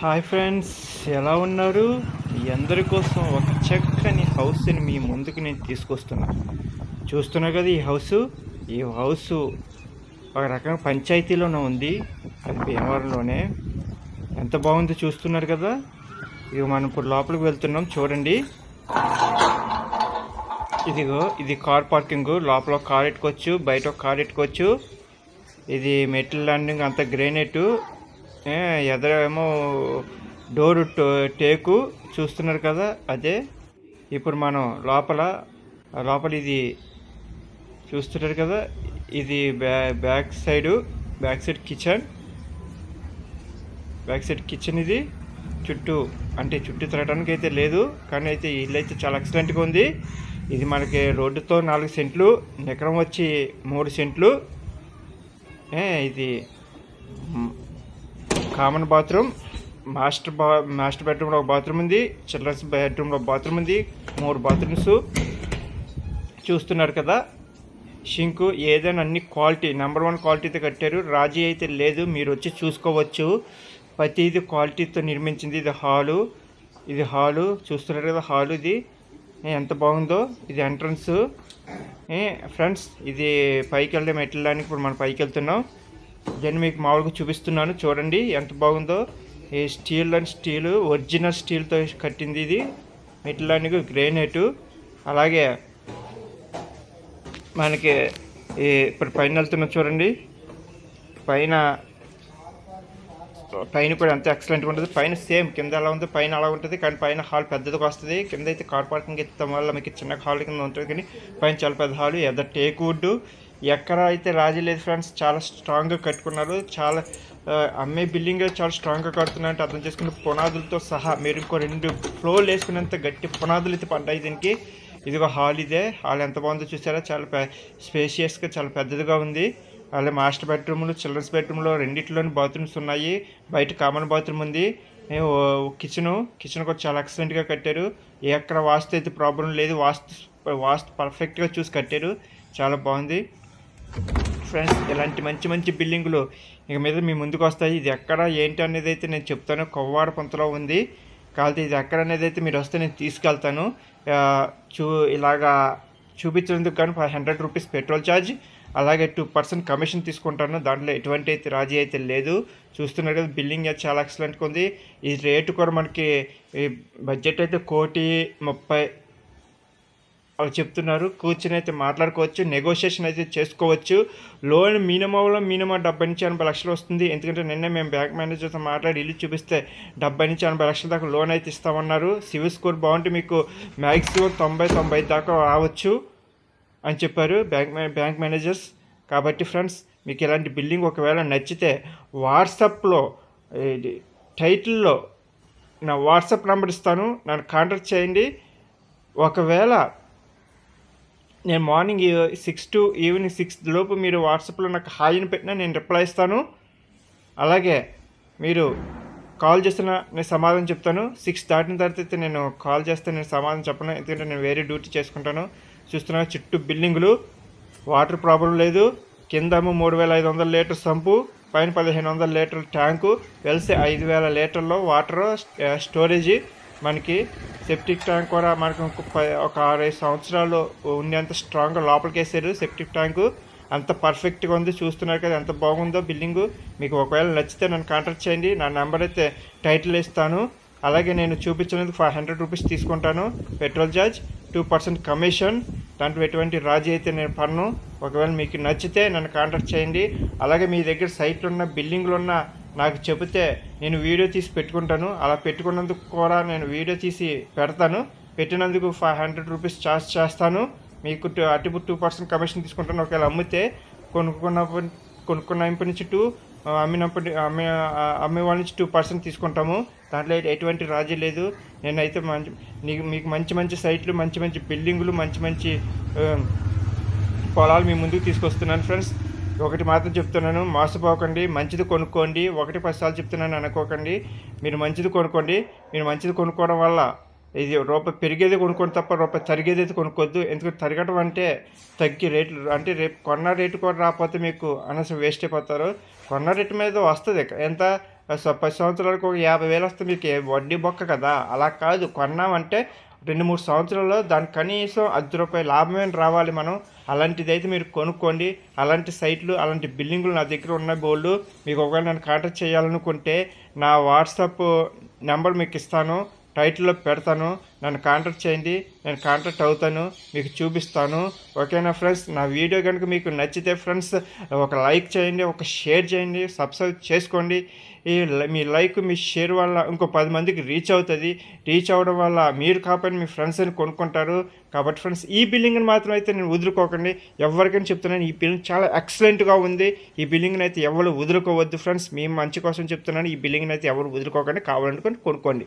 Hi friends ఎలా ఉన్నారు? మీ అందరి కోసం ఒక చక్కని హౌస్ని మీ ముందుకు నేను తీసుకొస్తున్నా. చూస్తున్నా కదా ఈ హౌస్? ఈ హౌస్ ఒక రకంగా పంచాయతీలోనే ఉంది అది భీమవరంలోనే. ఎంత బాగుందో చూస్తున్నారు కదా? ఇక మనం ఇప్పుడు లోపలికి వెళ్తున్నాం చూడండి. ఇదిగో ఇది కార్ పార్కింగ్ లోపల కార్ ఎట్టుకోవచ్చు బయట ఒక కార్ ఎట్టుకోవచ్చు ఇది మెటల్ ల్యాండింగ్ అంత గ్రేనైట్. ఎదరేమో డోర్ టేకు చూస్తున్నారు కదా అదే. ఇప్పుడు మనం లోపల లోపల ఇది చూస్తున్నారు కదా ఇది బ్యా back side back side kitchen. Back side kitchen ఇది. చుట్టూ అంటే చుట్టూ తిరగడానికి అయితే లేదు కానీ అయితే ఇల్లు అయితే చాలా ఎక్సలెంట్గా ఉంది. ఇది మనకి రోడ్డుతో నాలుగు సెంట్లు ఎకరం వచ్చి మూడు సెంట్లు. ఇది కామన్ బాత్రూమ్ మాస్టర్ బా మాస్టర్ బెడ్రూమ్లో ఒక బాత్రూమ్ ఉంది చిల్డ్రన్స్ బెడ్రూమ్లో ఒక బాత్రూమ్ ఉంది మూడు బాత్రూమ్స్ చూస్తున్నారు కదా షింకు ఏదైనా అన్ని క్వాలిటీ నెంబర్ వన్ క్వాలిటీతో కట్టారు. రాజీ అయితే లేదు మీరు వచ్చి చూసుకోవచ్చు. ప్రతిది క్వాలిటీతో నిర్మించింది ఇది హాలు. ఇది హాలు చూస్తున్నారు కదా హాలు ఇది. ఎంత బాగుందో ఇది ఎంట్రన్స్ ఫ్రెండ్స్ ఇది పైకి వెళ్ళడం ఎట్లడానికి ఇప్పుడు మనం పైకి వెళ్తున్నాం. దాన్ని మీకు మామూలుగా చూపిస్తున్నాను. చూడండి ఎంత బాగుందో. ఈ స్టీల్ అండ్ స్టీల్ ఒరిజినల్ స్టీల్తో కట్టింది ఇది. మెట్లానికి గ్రేనైట్. అలాగే మనకి ఈ ఇప్పుడు పైన వెళ్తున్నా చూడండి. పైన పైన కూడా ఎంత ఎక్సలెంట్గా ఉంటుంది. పైన సేమ్ కింద ఎలా ఉందో. పైన అలా ఉంటుంది. కానీ పైన హాల్ పెద్దదిగా వస్తుంది. కింద అయితే కార్ పార్కింగ్ ఇస్తాం వల్ల మీకు చిన్న హాల్ కింద ఉంటుంది కానీ పైన చాలా పెద్ద హాల్ ఎద టేక్ వుడ్. ఎక్కడ అయితే రాజీ లేదు ఫ్రెండ్స్ చాలా స్ట్రాంగ్గా కట్టుకున్నారు. చాలా అమ్మే బిల్డింగ్ చాలా స్ట్రాంగ్గా కడుతున్నారంటే అర్థం చేసుకుని పునాదులతో సహా మీరు ఇంకో రెండు ఫ్లోర్లు వేసుకునేంత గట్టి పునాదులు అయితే పడ్డాయి దీనికి. ఇదిగో హాల్ ఇదే. హాల్ ఎంత బాగుందో చూసారా? చాలా పె స్పేషియస్గా చాలా పెద్దదిగా ఉంది. అలాగే మాస్టర్ బెడ్రూమ్లు చిల్డ్రన్స్ బెడ్రూమ్లో రెండిట్లోని బాత్రూమ్స్ ఉన్నాయి. బయట కామన్ బాత్రూమ్ ఉంది. కిచెను కిచెన్ కూడా చాలా ఎక్సలెంట్గా కట్టారు. ఎక్కడ వాస్తు అయితే ప్రాబ్లం లేదు వాస్తు వాస్తు పర్ఫెక్ట్గా చూసి కట్టారు. చాలా బాగుంది. ఫ్రెండ్స్ ఇలాంటి మంచి మంచి బిల్డింగులు ఇక మీద మీ ముందుకు వస్తాయి. ఇది ఎక్కడ ఏంటి అనేది అయితే నేను చెప్తాను. కొవ్వాడ పొంతలో ఉంది. కాబట్టి ఇది ఎక్కడ అనేది అయితే మీరు వస్తే నేను తీసుకెళ్తాను. చూ ఇలాగా చూపించినందుకు కానీ five hundred rupees petrol charge అలాగే టూ పర్సెంట్ కమిషన్ తీసుకుంటాను. దాంట్లో ఎటువంటి అయితే రాజీ అయితే లేదు. చూస్తున్నారు కదా బిల్డింగ్ అయితే చాలా ఎక్సలెంట్గా ఉంది. ఈ రేటు కూడా మనకి ఈ బడ్జెట్ అయితే కోటి ముప్పై చెప్తున్నారు కూర్చొని అయితే మాట్లాడుకోవచ్చు నెగోషియేషన్ అయితే చేసుకోవచ్చు. లోన్ మినిమంలో మినిమం డెబ్బై నుంచి ఎనభై లక్షలు వస్తుంది. ఎందుకంటే నిన్నే మేము బ్యాంక్ మేనేజర్తో మాట్లాడి ఇల్లు చూపిస్తే డెబ్బై నుంచి ఎనభై లక్షల దాకా లోన్ అయితే ఇస్తామన్నారు. సివిల్ స్కోర్ బాగుంటే మీకు మ్యాక్సిమం తొంభై తొంభై దాకా రావచ్చు అని చెప్పారు బ్యాంక్ బ్యాంక్ మేనేజర్స్ కాబట్టి ఫ్రెండ్స్ మీకు ఇలాంటి బిల్డింగ్ ఒకవేళ నచ్చితే వాట్సాప్లో టైటిల్లో నా వాట్సాప్ నెంబర్ ఇస్తాను. నన్ను కాంటాక్ట్ చేయండి. ఒకవేళ నేను morning six to evening six లోపు మీరు వాట్సాప్లో నాకు హాయిని పెట్టినా నేను రిప్లై ఇస్తాను. అలాగే మీరు కాల్ చేస్తున్న నేను సమాధానం చెప్తాను. సిక్స్ దాటిన తర్వాత అయితే నేను కాల్ చేస్తే నేను సమాధానం చెప్పను. ఎందుకంటే నేను వేరే డ్యూటీ చేసుకుంటాను. చూస్తున్నా చుట్టూ బిల్డింగులు వాటర్ ప్రాబ్లం లేదు. కిందేమో మూడు వేల ఐదు వందల లీటర్ సంపు పైన పదిహేను వందల లీటర్ ట్యాంకు వెలిసి ఐదు వేల లీటర్లో వాటర్ స్టోరేజీ మనకి సెప్టిక్ ట్యాంక్ కూడా మనకి ఒక ఒక ఆరేడు సంవత్సరాలు ఉండేంత స్ట్రాంగ్గా లోపలికి వేసారు సెప్టిక్ ట్యాంకు అంత పర్ఫెక్ట్గా ఉంది. చూస్తున్నారు కదా ఎంత బాగుందో బిల్డింగు మీకు ఒకవేళ నచ్చితే నన్ను కాంటాక్ట్ చేయండి. నా నెంబర్ అయితే టైటిల్ ఇస్తాను. అలాగే నేను చూపించినందుకు ఫైవ్ హండ్రెడ్ రూపీస్ తీసుకుంటాను. Petrol charge two percent commission. దాంట్లో ఎటువంటి రాజీ అయితే నేను పన్ను ఒకవేళ మీకు నచ్చితే నన్ను కాంటాక్ట్ చేయండి. అలాగే మీ దగ్గర సైట్లు ఉన్న బిల్డింగ్లు ఉన్న నాకు చెబితే నేను వీడియో తీసి పెట్టుకుంటాను. అలా పెట్టుకున్నందుకు కూడా నేను వీడియో తీసి పెడతాను. పెట్టినందుకు ఫైవ్ హండ్రెడ్ రూపీస్ ఛార్జ్ చేస్తాను. మీకు అటు అటు టూ పర్సెంట్ కమిషన్ తీసుకుంటాను. ఒకవేళ అమ్మితే కొనుక్కున్నప్పటి కొనుక్కున్నప్పటి నుంచి టూ అమ్మినప్పటి అమ్మే అమ్మే వాళ్ళ నుంచి టూ పర్సెంట్ తీసుకుంటాము. దాంట్లో ఎటువంటి రాజీ లేదు. నేనైతే మంచి నీకు మీకు మంచి మంచి సైట్లు మంచి మంచి బిల్డింగులు మంచి మంచి పొలాలు మీ ముందుకు తీసుకొస్తున్నాను ఫ్రెండ్స్. ఒకటి మాత్రం చెప్తున్నాను మోసపోకండి మంచిది కొనుక్కోండి. ఒకటి పది సార్లు చెప్తున్నాను అనుకోకండి. మీరు మంచిది కొనుక్కోండి. మీరు మంచిది కొనుక్కోవడం వల్ల ఇది రూపాయి పెరిగేది కొనుక్కోండి తప్ప రూపాయి తరిగేది అయితే కొనుక్కోద్దు ఎందుకంటే తరగటం అంటే తగ్గి రేట్లు అంటే రేపు కొన్న రేటు కూడా రాకపోతే మీకు అనవసరం వేస్ట్ అయిపోతారు. కొన్న రేటు మీద వస్తుంది ఎంత? పది సంవత్సరాలకు ఒక యాభై వేలు వస్తే మీకు వడ్డీ బొక్క కదా. అలా కాదు. కొన్నామంటే రెండు మూడు సంవత్సరాల్లో దాని కనీసం అర్ధ రూపాయలు లాభమే రావాలి మనం. అలాంటిది అయితే మీరు కొనుక్కోండి. అలాంటి సైట్లు అలాంటి బిల్డింగులు నా దగ్గర ఉన్న గోల్డ్ మీకు ఒకవేళ నన్ను కాంటాక్ట్ చేయాలనుకుంటే నా వాట్సాప్ నెంబర్ మీకు ఇస్తాను. టైటిల్లో పెడతాను నన్ను కాంటాక్ట్ చేయండి నేను కాంటాక్ట్ అవుతాను మీకు చూపిస్తాను. ఓకేనా ఫ్రెండ్స్? నా వీడియో కనుక మీకు నచ్చితే ఫ్రెండ్స్ ఒక లైక్ చేయండి ఒక షేర్ చేయండి సబ్స్క్రైబ్ చేసుకోండి. ఈ మీ లైక్ మీ షేర్ వల్ల ఇంకో పది మందికి రీచ్ అవుతుంది. రీచ్ అవ్వడం వల్ల మీరు కాకపోయినా మీ ఫ్రెండ్స్ అని కొనుక్కుంటారు. కాబట్టి ఫ్రెండ్స్ ఈ బిల్డింగ్ని మాత్రం అయితే నేను వదులుకోకండి. ఎవరికైనా చెప్తున్నాను ఈ బిల్డింగ్ చాలా ఎక్సలెంట్గా ఉంది. ఈ బిల్డింగ్ని అయితే ఎవరు వదులుకోవద్దు ఫ్రెండ్స్. మీ మంచి కోసం చెప్తున్నాను ఈ బిల్డింగ్ని అయితే ఎవరు వదులుకోకండి కావాలనుకొని కొనుక్కోండి.